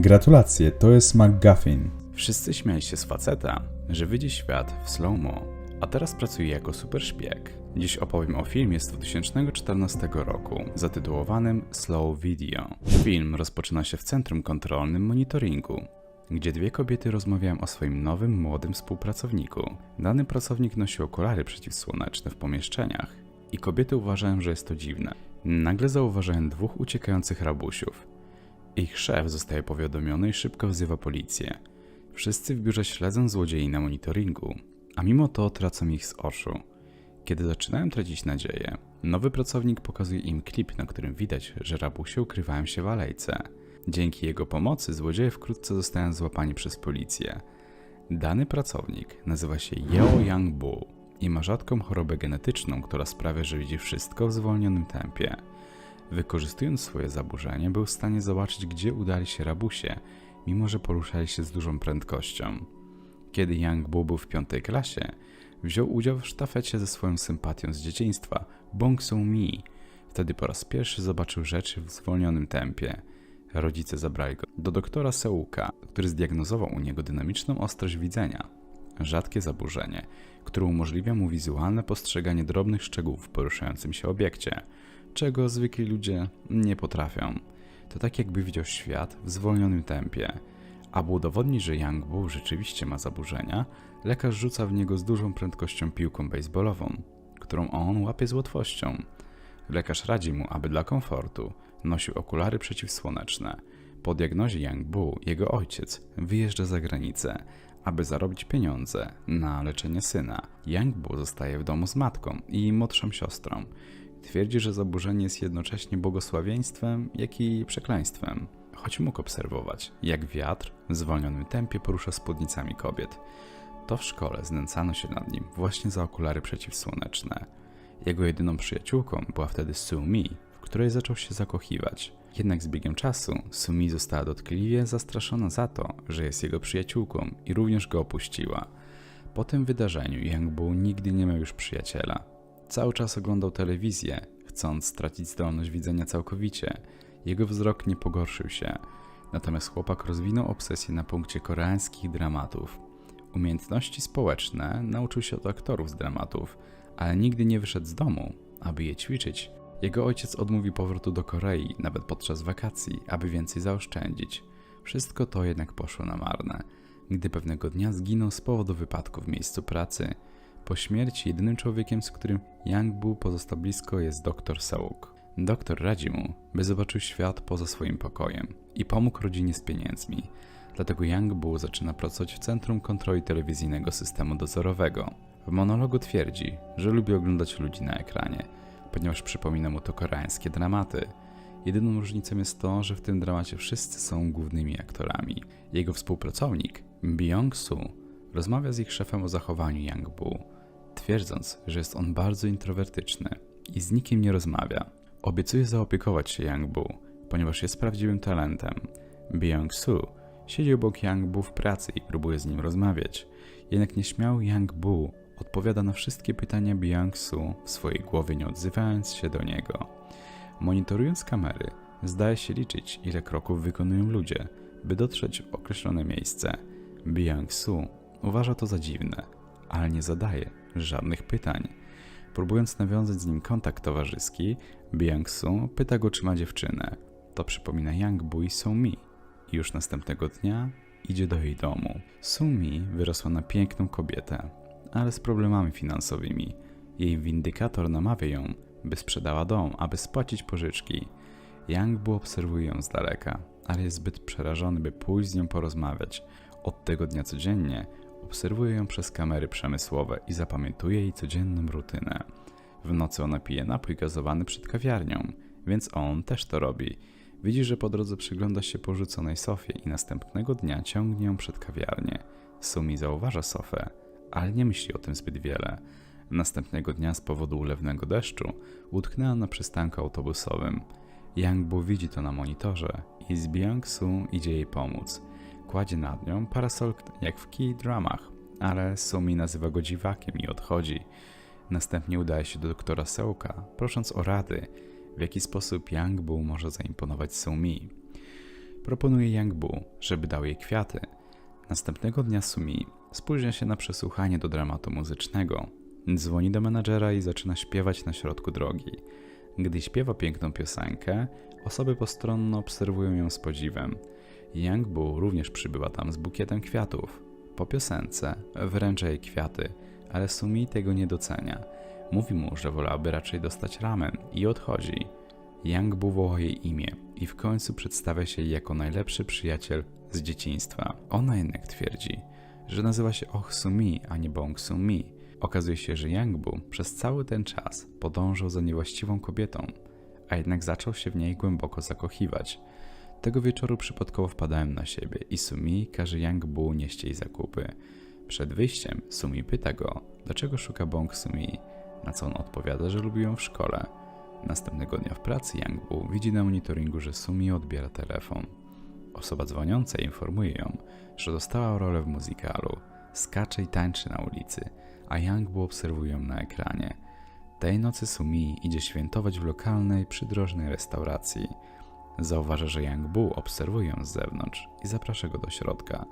Gratulacje, to jest McGuffin. Wszyscy śmiali się z faceta, że widzi świat w slow-mo, a teraz pracuje jako super szpieg. Dziś opowiem o filmie z 2014 roku, zatytułowanym Slow Video. Film rozpoczyna się w centrum kontrolnym monitoringu, gdzie dwie kobiety rozmawiają o swoim nowym, młodym współpracowniku. Dany pracownik nosi okulary przeciwsłoneczne w pomieszczeniach i kobiety uważają, że jest to dziwne. Nagle zauważają dwóch uciekających rabusiów. Ich szef zostaje powiadomiony i szybko wzywa policję. Wszyscy w biurze śledzą złodziei na monitoringu, a mimo to tracą ich z oczu. Kiedy zaczynają tracić nadzieję, nowy pracownik pokazuje im klip, na którym widać, że rabusie ukrywają się w alejce. Dzięki jego pomocy złodzieje wkrótce zostają złapani przez policję. Dany pracownik nazywa się Yeo Yang Bu i ma rzadką chorobę genetyczną, która sprawia, że widzi wszystko w zwolnionym tempie. Wykorzystując swoje zaburzenie, był w stanie zobaczyć, gdzie udali się rabusie, mimo że poruszali się z dużą prędkością. Kiedy Yang Bu był w piątej klasie, wziął udział w sztafecie ze swoją sympatią z dzieciństwa, Bong Soo Mi. Wtedy po raz pierwszy zobaczył rzeczy w zwolnionym tempie. Rodzice zabrali go do doktora Seuka, który zdiagnozował u niego dynamiczną ostrość widzenia, rzadkie zaburzenie, które umożliwia mu wizualne postrzeganie drobnych szczegółów w poruszającym się obiekcie, czego zwykli ludzie nie potrafią. To tak jakby widział świat w zwolnionym tempie. Aby udowodnić, że Yang Bu rzeczywiście ma zaburzenia, lekarz rzuca w niego z dużą prędkością piłką baseballową, którą on łapie z łatwością. Lekarz radzi mu, aby dla komfortu nosił okulary przeciwsłoneczne. Po diagnozie Yang Bu, jego ojciec wyjeżdża za granicę, aby zarobić pieniądze na leczenie syna. Yang Bu zostaje w domu z matką i młodszą siostrą. Twierdzi, że zaburzenie jest jednocześnie błogosławieństwem, jak i przekleństwem. Choć mógł obserwować, jak wiatr w zwolnionym tempie porusza spódnicami kobiet. To w szkole znęcano się nad nim właśnie za okulary przeciwsłoneczne. Jego jedyną przyjaciółką była wtedy Sumi, w której zaczął się zakochiwać. Jednak z biegiem czasu Sumi została dotkliwie zastraszona za to, że jest jego przyjaciółką i również go opuściła. Po tym wydarzeniu Yang Bu nigdy nie miał już przyjaciela. Cały czas oglądał telewizję, chcąc stracić zdolność widzenia całkowicie. Jego wzrok nie pogorszył się, natomiast chłopak rozwinął obsesję na punkcie koreańskich dramatów. Umiejętności społeczne nauczył się od aktorów z dramatów, ale nigdy nie wyszedł z domu, aby je ćwiczyć. Jego ojciec odmówił powrotu do Korei, nawet podczas wakacji, aby więcej zaoszczędzić. Wszystko to jednak poszło na marne, gdy pewnego dnia zginął z powodu wypadku w miejscu pracy. Po śmierci jedynym człowiekiem, z którym Yang Bu pozostał blisko jest dr Seok. Doktor radzi mu, by zobaczył świat poza swoim pokojem i pomógł rodzinie z pieniędzmi. Dlatego Yang Bu zaczyna pracować w Centrum Kontroli Telewizyjnego Systemu Dozorowego. W monologu twierdzi, że lubi oglądać ludzi na ekranie, ponieważ przypomina mu to koreańskie dramaty. Jedyną różnicą jest to, że w tym dramacie wszyscy są głównymi aktorami. Jego współpracownik, Byung-soo, rozmawia z ich szefem o zachowaniu Yang Bu, twierdząc, że jest on bardzo introwertyczny i z nikim nie rozmawia. Obiecuje zaopiekować się Yang Bu, ponieważ jest prawdziwym talentem. Byung-soo siedzi obok Yang Bu w pracy i próbuje z nim rozmawiać. Jednak nieśmiały Yang Bu odpowiada na wszystkie pytania Byung-soo w swojej głowie, nie odzywając się do niego. Monitorując kamery, zdaje się liczyć, ile kroków wykonują ludzie, by dotrzeć w określone miejsce. Byung-soo uważa to za dziwne, ale nie zadaje żadnych pytań. Próbując nawiązać z nim kontakt towarzyski, Byung-soo pyta go, czy ma dziewczynę. To przypomina Yang Bu i Soo-mi. I już następnego dnia idzie do jej domu. Soo-mi wyrosła na piękną kobietę, ale z problemami finansowymi. Jej windykator namawia ją, by sprzedała dom, aby spłacić pożyczki. Yang Bu obserwuje ją z daleka, ale jest zbyt przerażony, by pójść z nią porozmawiać. Od tego dnia codziennie obserwuje ją przez kamery przemysłowe i zapamiętuje jej codzienną rutynę. W nocy ona pije napój gazowany przed kawiarnią, więc on też to robi. Widzi, że po drodze przygląda się porzuconej sofie i następnego dnia ciągnie ją przed kawiarnię. Sumi zauważa sofę, ale nie myśli o tym zbyt wiele. Następnego dnia z powodu ulewnego deszczu utknęła na przystanku autobusowym. Yang Bu widzi to na monitorze i z Byung-soo idzie jej pomóc. Kładzie nad nią parasol jak w K-dramach, ale Sumi nazywa go dziwakiem i odchodzi. Następnie udaje się do doktora Seuka, prosząc o rady, w jaki sposób Yang Bu może zaimponować Sumi. proponuje Yang Bu, żeby dał jej kwiaty. Następnego dnia Sumi spóźnia się na przesłuchanie do dramatu muzycznego. Dzwoni do menadżera i zaczyna śpiewać na środku drogi. Gdy śpiewa piękną piosenkę, osoby postronno obserwują ją z podziwem. Yang Bu również przybywa tam z bukietem kwiatów. Po piosence wręcza jej kwiaty, ale Sumi tego nie docenia. Mówi mu, że wolałaby raczej dostać ramen i odchodzi. Yang Bu woła jej imię i w końcu przedstawia się jej jako najlepszy przyjaciel z dzieciństwa. Ona jednak twierdzi, że nazywa się Och Sumi, a nie Bong Sumi. Okazuje się, że Yang Bu przez cały ten czas podążał za niewłaściwą kobietą, a jednak zaczął się w niej głęboko zakochiwać. Tego wieczoru przypadkowo wpadałem na siebie i Sumi każe Yang Bu nieść jej zakupy. Przed wyjściem Sumi pyta go, dlaczego szuka Bong Sumi, na co on odpowiada, że lubi ją w szkole. Następnego dnia w pracy Yang Bu widzi na monitoringu, że Sumi odbiera telefon. Osoba dzwoniąca informuje ją, że dostała rolę w muzykalu, skacze i tańczy na ulicy, a Yang Bu obserwuje ją na ekranie. Tej nocy Sumi idzie świętować w lokalnej, przydrożnej restauracji. Zauważa, że Yang Bu obserwuje ją z zewnątrz i zaprasza go do środka.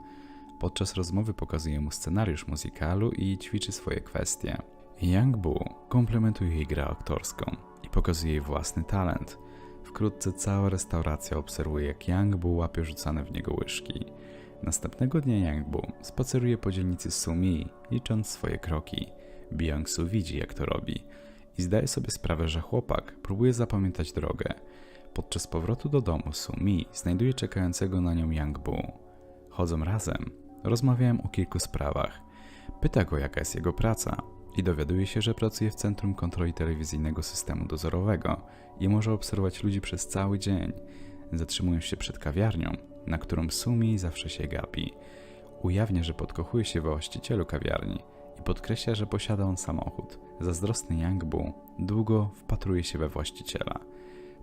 Podczas rozmowy pokazuje mu scenariusz muzykalu i ćwiczy swoje kwestie. Yang Bu komplementuje jej grę aktorską i pokazuje jej własny talent. Wkrótce cała restauracja obserwuje, jak Yang Bu łapie rzucane w niego łyżki. Następnego dnia Yang Bu spaceruje po dzielnicy Sumi, licząc swoje kroki. Byung-su widzi, jak to robi i zdaje sobie sprawę, że chłopak próbuje zapamiętać drogę. Podczas powrotu do domu Sumi znajduje czekającego na nią Yang Bu. Chodzą razem, rozmawiają o kilku sprawach. Pyta go, jaka jest jego praca i dowiaduje się, że pracuje w Centrum Kontroli Telewizyjnego Systemu Dozorowego i może obserwować ludzi przez cały dzień. Zatrzymują się przed kawiarnią, na którą Sumi zawsze się gapi. Ujawnia, że podkochuje się właścicielu kawiarni i podkreśla, że posiada on samochód. Zazdrosny Yang Bu długo wpatruje się we właściciela.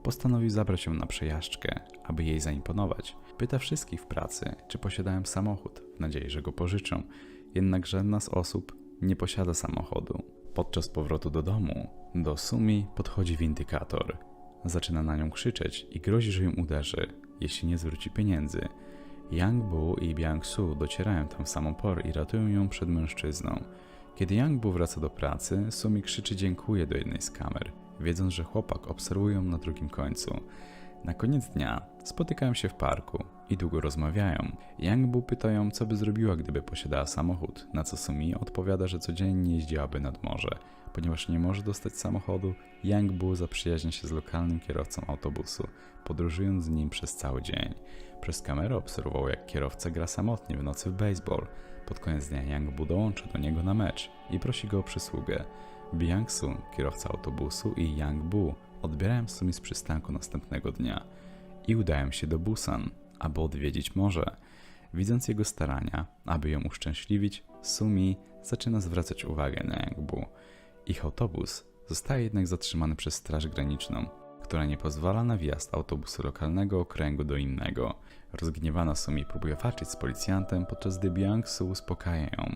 Postanowił zabrać ją na przejażdżkę, aby jej zaimponować. Pyta wszystkich w pracy, czy posiadają samochód, w nadziei, że go pożyczą. Jednak żadna z osób nie posiada samochodu. Podczas powrotu do domu, do Sumi podchodzi windykator. Zaczyna na nią krzyczeć i grozi, że ją uderzy, jeśli nie zwróci pieniędzy. Yang Bu i Byung Su docierają tam w samą i ratują ją przed mężczyzną. Kiedy Yang Bu wraca do pracy, Sumi krzyczy dziękuję do jednej z kamer, wiedząc, że chłopak obserwuje ją na drugim końcu. Na koniec dnia spotykają się w parku i długo rozmawiają. Yang Bu pyta ją, co by zrobiła, gdyby posiadała samochód, na co Sumi odpowiada, że codziennie jeździłaby nad morze. Ponieważ nie może dostać samochodu, Yang Bu zaprzyjaźnia się z lokalnym kierowcą autobusu, podróżując z nim przez cały dzień. Przez kamerę obserwował, jak kierowca gra samotnie w nocy w baseball. Pod koniec dnia Yang Bu dołącza do niego na mecz i prosi go o przysługę. Byung-su, kierowca autobusu i Yang Bu odbierają Sumi z przystanku następnego dnia i udają się do Busan, aby odwiedzić morze. Widząc jego starania, aby ją uszczęśliwić, Sumi zaczyna zwracać uwagę na Yang Bu. Ich autobus zostaje jednak zatrzymany przez Straż Graniczną, która nie pozwala na wjazd autobusu lokalnego okręgu do innego. Rozgniewana Sumi próbuje walczyć z policjantem, podczas gdy Byung-su uspokaja ją.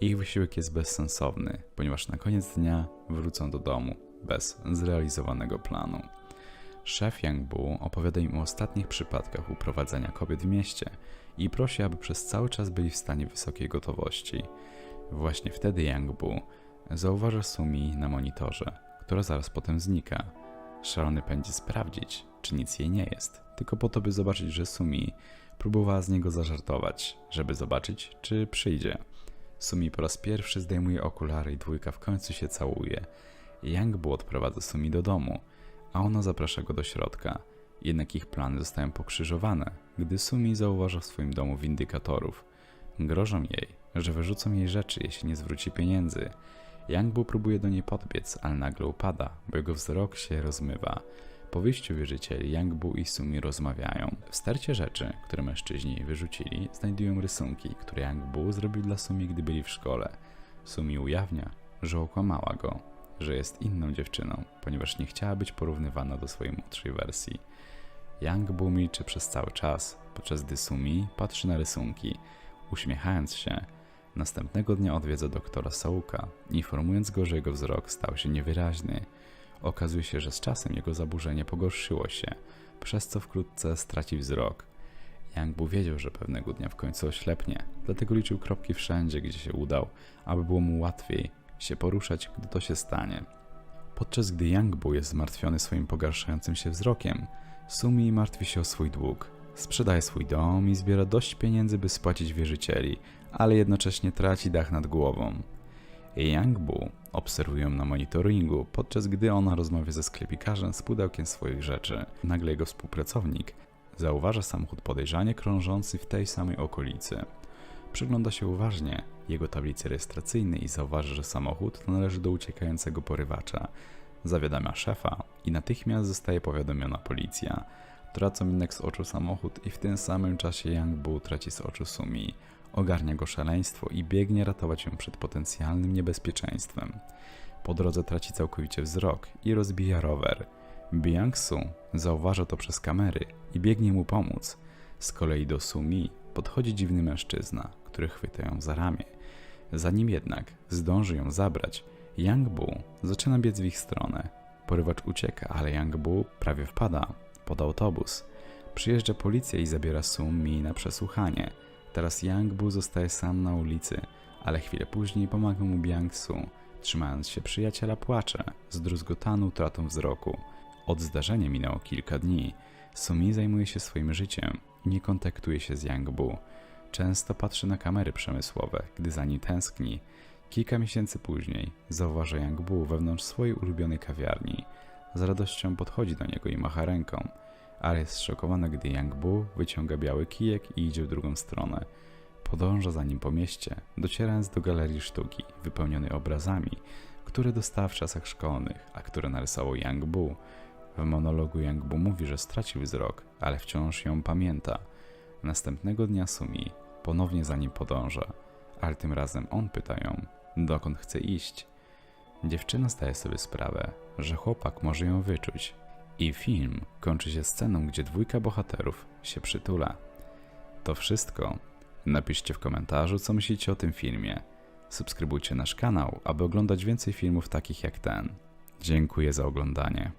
Ich wysiłek jest bezsensowny, ponieważ na koniec dnia wrócą do domu bez zrealizowanego planu. Szef Yang Bu opowiada im o ostatnich przypadkach uprowadzenia kobiet w mieście i prosi, aby przez cały czas byli w stanie wysokiej gotowości. Właśnie wtedy Yang Bu zauważa Sumi na monitorze, która zaraz potem znika. Szalony pędzi sprawdzić, czy nic jej nie jest, tylko po to, by zobaczyć, że Sumi próbowała z niego zażartować, żeby zobaczyć, czy przyjdzie. Sumi po raz pierwszy zdejmuje okulary i dwójka w końcu się całuje. Yang Bu odprowadza Sumi do domu, a ona zaprasza go do środka. Jednak ich plany zostają pokrzyżowane, gdy Sumi zauważa w swoim domu windykatorów. Grożą jej, że wyrzucą jej rzeczy, jeśli nie zwróci pieniędzy. Yang Bu próbuje do niej podbiec, ale nagle upada, bo jego wzrok się rozmywa. Po wyjściu wierzycieli Yang Bu i Sumi rozmawiają. W stercie rzeczy, które mężczyźni wyrzucili, znajdują rysunki, które Yang Bu zrobił dla Sumi, gdy byli w szkole. Sumi ujawnia, że okłamała go, że jest inną dziewczyną, ponieważ nie chciała być porównywana do swojej młodszej wersji. Yang Bu milczy przez cały czas, podczas gdy Sumi patrzy na rysunki, uśmiechając się. Następnego dnia odwiedza doktora Sauka, informując go, że jego wzrok stał się niewyraźny. Okazuje się, że z czasem jego zaburzenie pogorszyło się, przez co wkrótce straci wzrok. Yang Bu wiedział, że pewnego dnia w końcu oślepnie, dlatego liczył kropki wszędzie, gdzie się udał, aby było mu łatwiej się poruszać, gdy to się stanie. Podczas gdy Yang Bu jest zmartwiony swoim pogarszającym się wzrokiem, Sumi martwi się o swój dług. Sprzedaje swój dom i zbiera dość pieniędzy, by spłacić wierzycieli, ale jednocześnie traci dach nad głową. Yang Bu obserwuje ją na monitoringu, podczas gdy ona rozmawia ze sklepikarzem z pudełkiem swoich rzeczy. Nagle jego współpracownik zauważa samochód podejrzanie krążący w tej samej okolicy. Przygląda się uważnie jego tablicy rejestracyjnej i zauważy, że samochód należy do uciekającego porywacza. Zawiadamia szefa i natychmiast zostaje powiadomiona policja. Tracą jednak z oczu samochód i w tym samym czasie Yang Bu traci z oczu Sumi. Ogarnia go szaleństwo i biegnie ratować ją przed potencjalnym niebezpieczeństwem. Po drodze traci całkowicie wzrok i rozbija rower. Biangsu zauważa to przez kamery i biegnie mu pomóc. Z kolei do Sumi podchodzi dziwny mężczyzna, który chwyta ją za ramię. Zanim jednak zdąży ją zabrać, Yang Bu zaczyna biec w ich stronę. Porywacz ucieka, ale Yang Bu prawie wpada pod autobus. Przyjeżdża policja i zabiera Sumi na przesłuchanie. Teraz Yang Bu zostaje sam na ulicy, ale chwilę później pomaga mu Biangsu. Trzymając się przyjaciela płacze, zdruzgotany utratą wzroku. Od zdarzenia minęło kilka dni. Sumi zajmuje się swoim życiem i nie kontaktuje się z Yang Bu. Często patrzy na kamery przemysłowe, gdy za nim tęskni. Kilka miesięcy później zauważa Yang Bu wewnątrz swojej ulubionej kawiarni. Z radością podchodzi do niego i macha ręką, ale jest zszokowany, gdy Yang Bu wyciąga biały kijek i idzie w drugą stronę. Podąża za nim po mieście, docierając do galerii sztuki, wypełnionej obrazami, które dostała w czasach szkolnych, a które narysował Yang Bu. W monologu Yang Bu mówi, że stracił wzrok, ale wciąż ją pamięta. Następnego dnia Sumi ponownie za nim podąża, ale tym razem on pyta ją, dokąd chce iść. Dziewczyna zdaje sobie sprawę, że chłopak może ją wyczuć. I film kończy się sceną, gdzie dwójka bohaterów się przytula. To wszystko. Napiszcie w komentarzu, co myślicie o tym filmie. Subskrybujcie nasz kanał, aby oglądać więcej filmów takich jak ten. Dziękuję za oglądanie.